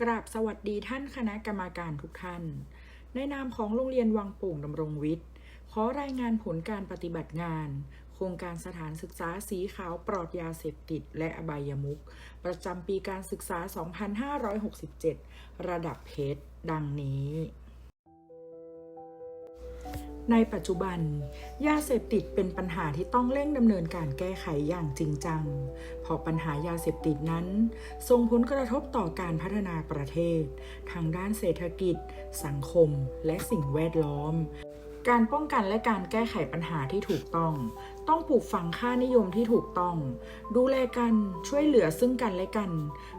กราบสวัสดีท่านคณะกรรมาการทุกท่าน ในนามของโรงเรียนวังโป่งดำรงวิทย์ ขอรายงานผลการปฏิบัติงาน โครงการสถานศึกษาสีขาวปลอดยาเสพติด และอบายมุขประจำปีการศึกษา 2567 ระดับเพชรดังนี้ ในปัจจุบัน ยาเสพติดเป็นปัญหาที่ต้องเร่งดำเนินการแก้ไขอย่างจริงจัง เพราะปัญหายาเสพติดนั้น ส่งผลกระทบต่อการพัฒนาประเทศ ทางด้านเศรษฐกิจ สังคม และสิ่งแวดล้อม การป้องกันและการแก้ไขปัญหาที่ถูกต้อง ต้องปลูกฝังค่านิยมที่ถูกต้อง ดูแลกันช่วยเหลือซึ่งกันและกัน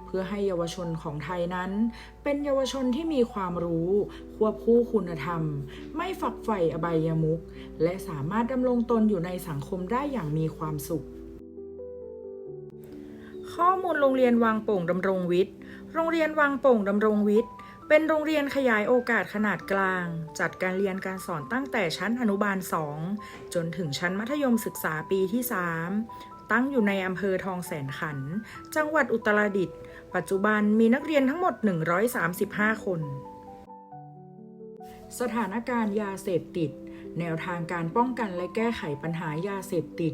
เพื่อให้เยาวชนของไทยนั้น เป็นเยาวชนที่มีความรู้ ควบคู่คุณธรรม ไม่ฝักใฝ่อบายมุขและสามารถดำรงตนอยู่ในสังคมได้อย่างมีความสุข ข้อมูลโรงเรียนวังโป่งดำรงวิทย์ โรงเรียนวังโป่งดำรงวิทย์ เป็นโรงเรียนขยายโอกาสขนาดกลาง จัดการเรียนการสอนตั้งแต่ชั้นอนุบาล 2 จนถึงชั้นมัธยมศึกษาปีที่ 3 ตั้งอยู่ในอำเภอทองแสนขัน จังหวัดอุตรดิตถ์ปัจจุบันมีนักเรียนทั้งหมด 135 คน สถานการณ์ยาเสพติด แนวทางการป้องกันและแก้ไขปัญหายาเสพติด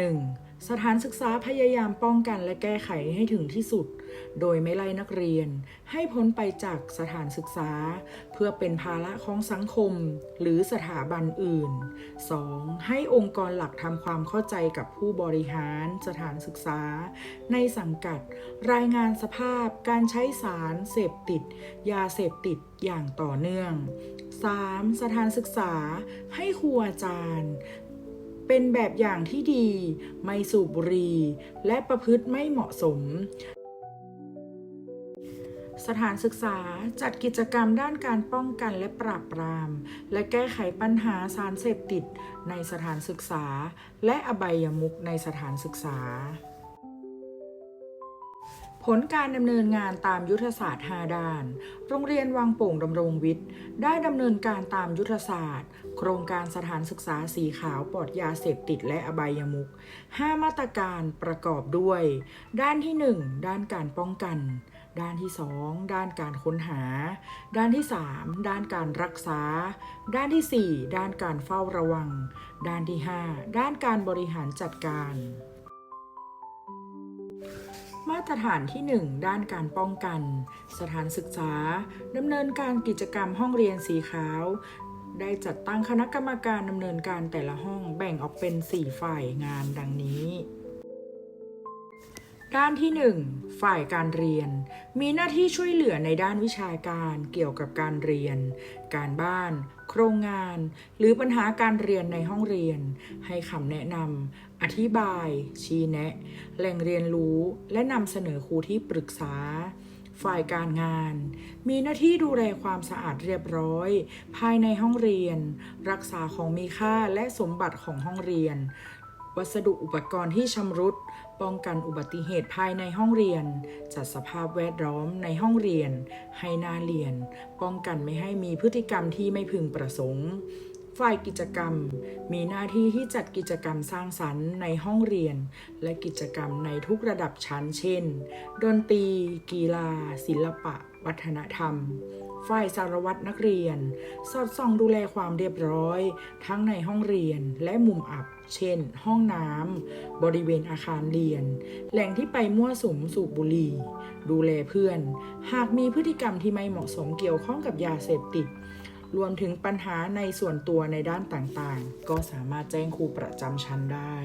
1. สถานศึกษาพยายามป้องกันและแก้ไขให้ถึงที่สุด โดยไม่ไล่นักเรียน ให้พ้นไปจากสถานศึกษา เพื่อเป็นภาระของสังคม หรือสถาบันอื่น 2. ให้องค์กรหลักทำความเข้าใจกับผู้บริหารสถานศึกษา ในสังกัด รายงานสภาพการใช้สารเสพติด ยาเสพติดอย่างต่อเนื่อง 3. สถานศึกษาให้ครูอาจารย์ เป็นแบบอย่างที่ดี ไม่สูบบุหรี่และประพฤติไม่เหมาะสม สถานศึกษาจัดกิจกรรมด้านการป้องกันและปราบปราม และแก้ไขปัญหาสารเสพติดในสถานศึกษา และอบายมุกในสถานศึกษา ผลการดำเนินงานตามยุทธศาสตร์ 5 ด้าน โรงเรียนวังโป่งดำรงวิทย์ ได้ดำเนินการตามยุทธศาสตร์ โครงการสถานศึกษาสีขาวปลอดยาเสพติดและอบายมุข5มาตรการประกอบด้วย ด้านที่ 1 ด้านการป้องกัน ด้านที่ 2 ด้านการค้นหา ด้านที่ 3 ด้านการรักษา ด้านที่ 4 ด้านการเฝ้าระวัง ด้านที่ 5 ด้านการบริหารจัดการ มาตรฐานที่ 1 ด้านการป้องกัน สถานศึกษาดำเนินการกิจกรรมห้องเรียนสีขาว ได้จัดตั้งคณะกรรมการดำเนินการแต่ละห้องแบ่งออกเป็น 4 ฝ่ายงานดังนี้ ด้านที่ 1 ฝ่ายการเรียน มีหน้าที่ช่วยเหลือในด้านวิชาการเกี่ยวกับการเรียน การบ้าน โครงงาน หรือปัญหาการเรียนในห้องเรียน ให้คำแนะนำอธิบาย ชี้แนะ แหล่งเรียนรู้ และนำเสนอครูที่ปรึกษา ฝ่ายการงาน มีหน้าที่ดูแลความสะอาดเรียบร้อย ภายในห้องเรียน รักษาของมีค่าและสมบัติของห้องเรียน วัสดุอุปกรณ์ที่ชำรุด ป้องกันอุบัติเหตุภายในห้องเรียน จัดสภาพแวดล้อมในห้องเรียน ให้น่าเรียน ป้องกันไม่ให้มีพฤติกรรมที่ไม่พึงประสงค์ ฝ่ายกิจกรรม มีหน้าที่ที่จัดกิจกรรมสร้างสรรค์ในห้องเรียน และกิจกรรมในทุกระดับชั้น เช่น ดนตรี กีฬา ศิลปะ วัฒนธรรม ฝ่ายสารวัตรนักเรียน สอดส่องดูแลความเรียบร้อย ทั้งในห้องเรียนและมุมอับ เช่น ห้องน้ำบริเวณอาคารเรียน แหล่งที่ไปมั่วสุมสูบบุหรี่ ดูแลเพื่อน หากมีพฤติกรรมที่ไม่เหมาะสมเกี่ยวข้องกับยาเสพติดรวมถึงปัญหาในส่วนตัวในด้านต่างๆ ก็สามารถแจ้งครูประจำชั้นได้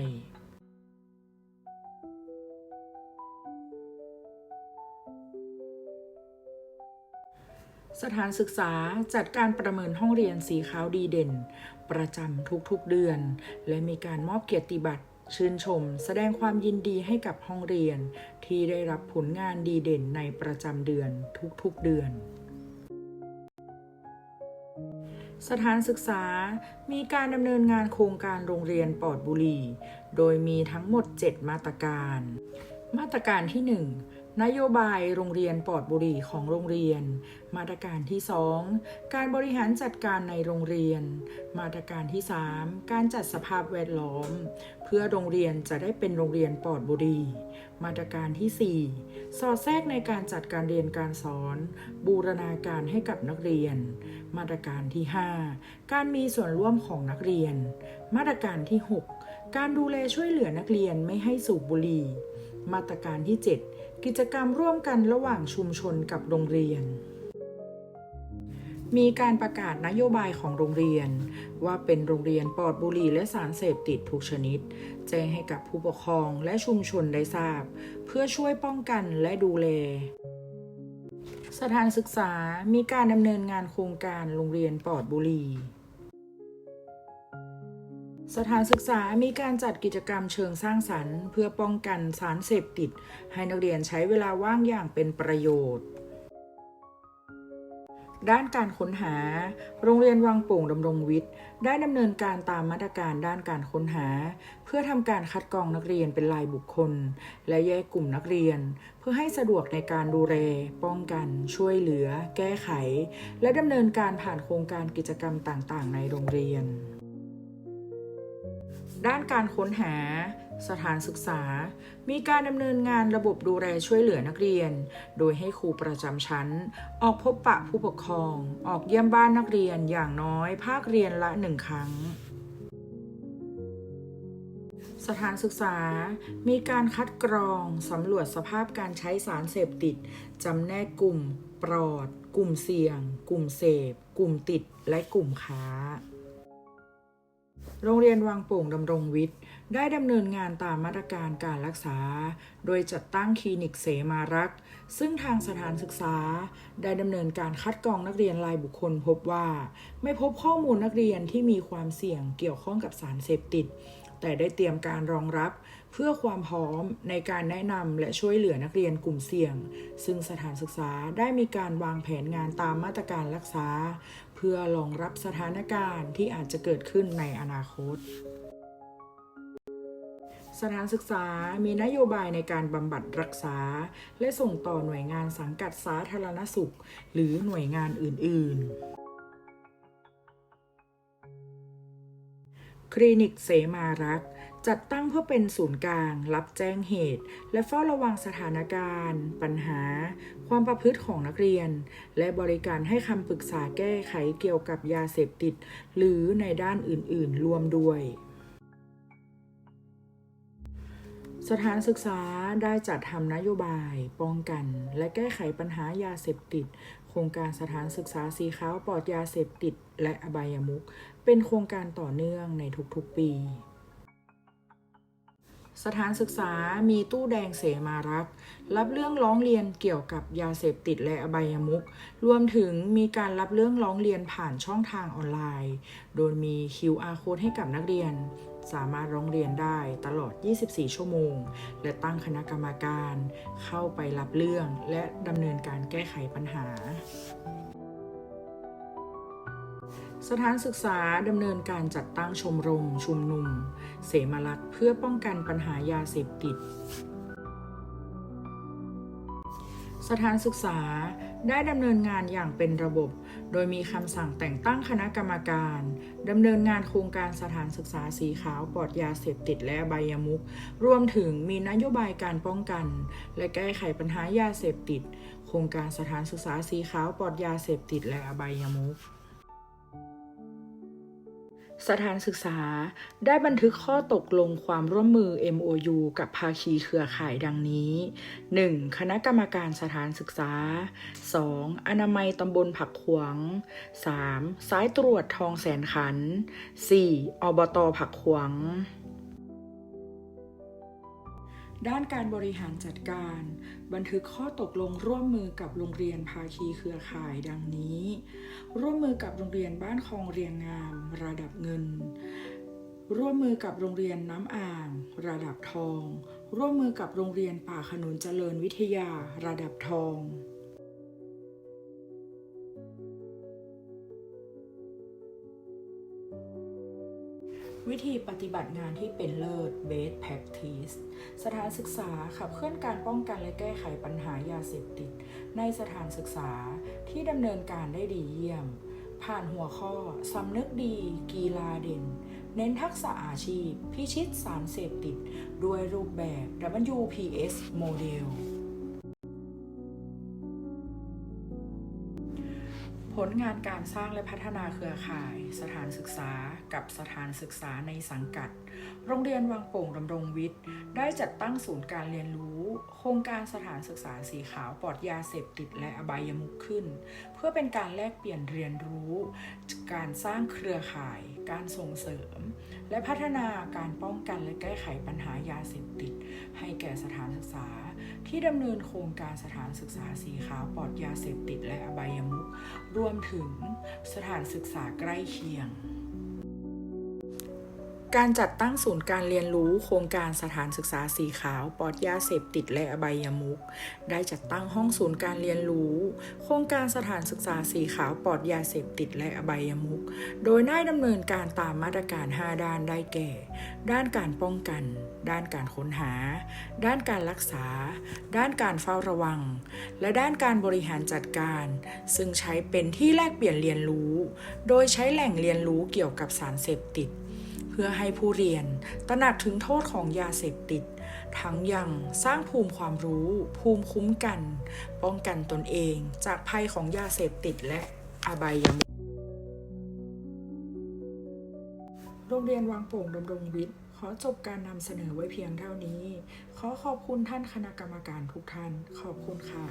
สถานศึกษาจัดการประเมินห้องเรียนสีขาวดีเด่น ประจำทุกๆเดือน และมีการมอบเกียรติบัตรชื่นชม แสดงความยินดีให้กับห้องเรียน ที่ได้รับผลงานดีเด่นในประจำเดือนทุกๆเดือน สถานศึกษามีการดำเนินงานโครงการโรงเรียนปลอดบุหรี่โดยมีทั้งหมด 7 มาตรการ มาตรการที่ นโยบายโรงเรียนปลอดบุหรี่ของโรงเรียน มาตรการที่ 2 การบริหารจัดการในโรงเรียน มาตรการที่ 3 การจัดสภาพแวดล้อม เพื่อโรงเรียนจะได้เป็นโรงเรียนปลอดบุหรี่มาตรการที่ 4 สอดแทรกในการจัดการเรียนการสอน บูรณาการให้กับนักเรียน มาตรการที่ 5 การมีส่วนร่วมของนักเรียน มาตรการที่ 6 การดูแลช่วยเหลือนักเรียนไม่ให้สูบบุหรี่ มาตรการที่ 7 กิจกรรมร่วมกันระหว่างชุมชนกับโรงเรียน มีการประกาศนโยบายของโรงเรียน ว่าเป็นโรงเรียนปลอดบุหรี่และสารเสพติดทุกชนิด แจ้งให้กับผู้ปกครองและชุมชนได้ทราบ เพื่อช่วยป้องกันและดูแลสถานศึกษามีการดำเนินงานโครงการโรงเรียนปลอดบุหรี่ สถานศึกษามีการจัดกิจกรรมเชิงสร้างสรรค์ เพื่อป้องกันสารเสพติด ให้นักเรียนใช้เวลาว่างอย่างเป็นประโยชน์ ด้านการค้นหา โรงเรียนวังโป่งดำรงวิทย์ ได้ดำเนินการตามมาตรการด้านการค้นหา เพื่อทำการคัดกรองนักเรียนเป็นรายบุคคล และแยกกลุ่มนักเรียน เพื่อให้สะดวกในการดูแลป้องกัน ช่วยเหลือ แก้ไข และดำเนินการผ่านโครงการกิจกรรมต่าง ๆ ในโรงเรียน ด้านการค้นหา สถานศึกษา มีการดำเนินงานระบบดูแลช่วยเหลือนักเรียน โดยให้ครูประจำชั้น ออกพบปะผู้ปกครอง ออกเยี่ยมบ้านนักเรียนอย่างน้อย ภาคเรียนละหนึ่งครั้งสถานศึกษา มีการคัดกรอง สำรวจสภาพการใช้สารเสพติด จำแนกกลุ่ม ปลอด กลุ่มเสี่ยง กลุ่มเสพ กลุ่มติด และกลุ่มค้า โรงเรียนวังโป่งดำรงวิทย์ ได้ดำเนินงานตามมาตรการการรักษา โดยจัดตั้งคลินิกเสมารักษ์ ซึ่งทางสถานศึกษา ได้ดำเนินการคัดกรองนักเรียนรายบุคคลพบว่า ไม่พบข้อมูลนักเรียนที่มีความเสี่ยงเกี่ยวข้องกับสารเสพติด แต่ได้เตรียมการรองรับเพื่อความพร้อมในการแนะนำและช่วยเหลือนักเรียนกลุ่มเสี่ยง ซึ่งสถานศึกษาได้มีการวางแผนงานตามมาตรการรักษา พื่อรองรับสถานการณ์ที่อาจจะเกิดขึ้นในอนาคต สถานศึกษามีนโยบายในการบำบัดรักษา และส่งต่อหน่วยงานสังกัดสาธารณสุข หรือหน่วยงานอื่น ๆคลินิกเสมารักษ์ จัดตั้งเพื่อเป็นศูนย์กลาง รับแจ้งเหตุ และเฝ้าระวังสถานการณ์ ปัญหา ความประพฤติของนักเรียน และบริการให้คำปรึกษาแก้ไขเกี่ยวกับยาเสพติด หรือในด้านอื่นๆ รวมด้วย สถานศึกษาได้จัดทำนโยบาย ป้องกัน และแก้ไขปัญหายาเสพติด โครงการสถานศึกษาสีขาวปลอดยาเสพติด และอบายมุขเป็นโครงการต่อเนื่องในทุกๆปี สถานศึกษามีตู้แดงเสมารักษ์รับเรื่องร้องเรียนเกี่ยวกับยาเสพติดและอบายมุขรวมถึงมีการรับเรื่องร้องเรียนผ่านช่องทางออนไลน์ โดยมี QR code ให้กับนักเรียน สามารถร้องเรียนได้ตลอด 24 ชั่วโมง และตั้งคณะกรรมการ เข้าไปรับเรื่องและดำเนินการแก้ไขปัญหา สถานศึกษาดำเนินการจัดตั้งชมรม ชุมนุม เสมารักษ์เพื่อป้องกันปัญหายาเสพติด สถานศึกษาได้ดำเนินงานอย่างเป็นระบบ โดยมีคำสั่งแต่งตั้งคณะกรรมการดำเนินงานโครงการสถานศึกษาสีขาวปลอดยาเสพติดและอบายมุขรวมถึงมีนโยบายการป้องกัน และแก้ไขปัญหายาเสพติด โครงการสถานศึกษาสีขาวปลอดยาเสพติดและอบายมุข สถานศึกษาได้บันทึกข้อตกลงความร่วมมือ MOU กับภาคีเครือข่ายดังนี้ 1. คณะกรรมการสถานศึกษา 2. อนามัยตำบลผักขวง 3. สายตรวจทองแสนขัน 4. อบตผักขวง ด้านการบริหารจัดการ บันทึกข้อตกลงร่วมมือกับโรงเรียนภาคีเครือข่ายดังนี้ ร่วมมือกับโรงเรียนบ้านคลองเรียงงามระดับเงิน ร่วมมือกับโรงเรียนน้ำอ่าง ระดับทอง ร่วมมือกับโรงเรียนป่าขนุนเจริญวิทยา ระดับทอง วิธีปฏิบัติงานที่เป็นเลิศ Best Practice สถานศึกษาขับเคลื่อนการป้องกันและแก้ไขปัญหายาเสพติด ในสถานศึกษาที่ดำเนินการได้ดีเยี่ยม ผ่านหัวข้อสำนึกดี กีฬาเด่น เน้นทักษะอาชีพ พิชิตสารเสพติด ด้วยรูปแบบ WPS โมเดล ลงานการสร้างและพัฒนาเครือข่าย สถานศึกษากับสถานศึกษาในสังกัด โรงเรียนวังโป่งดำรงวิทย์ ได้จัดตั้งศูนย์การเรียนรู้ โครงการสถานศึกษาสีขาวปลอดยาเสพติดและอบายมุขขึ้น เพื่อเป็นการแลกเปลี่ยนเรียนรู้ การสร้างเครือข่าย การส่งเสริม และพัฒนาการป้องกันและแก้ไขปัญหายาเสพติด ให้แก่สถานศึกษา ที่ดำเนินโครงการสถานศึกษาสีขาวปลอดยาเสพติดและอบายมุขรวมถึงสถานศึกษาใกล้เคียง การจัดตั้งศูนย์การเรียนรู้โครงการสถานศึกษาสีขาวปลอดยาเสพติดและอบายมุขได้จัดตั้งห้องศูนย์การเรียนรู้ โครงการสถานศึกษาสีขาวปลอดยาเสพติดและอบายมุขโดยได้ดำเนินการตามมาตรการ 5 ด้านได้แก่ ด้านการป้องกัน ด้านการค้นหา ด้านการรักษา ด้านการเฝ้าระวัง และด้านการบริหารจัดการ ซึ่งใช้เป็นที่แลกเปลี่ยนเรียนรู้ โดยใช้แหล่งเรียนรู้เกี่ยวกับสารเสพติด เพื่อให้ผู้เรียนตระหนักถึงโทษของยาเสพติด ทั้งยังสร้างภูมิความรู้ ภูมิคุ้มกัน ป้องกันตนเองจากภัยของยาเสพติดและอบายมุขโรงเรียนวังโป่งดำรงวิทย์ ขอจบการนำเสนอไว้เพียงเท่านี้ ขอขอบคุณท่านคณะกรรมการทุกท่าน ขอบคุณค่ะ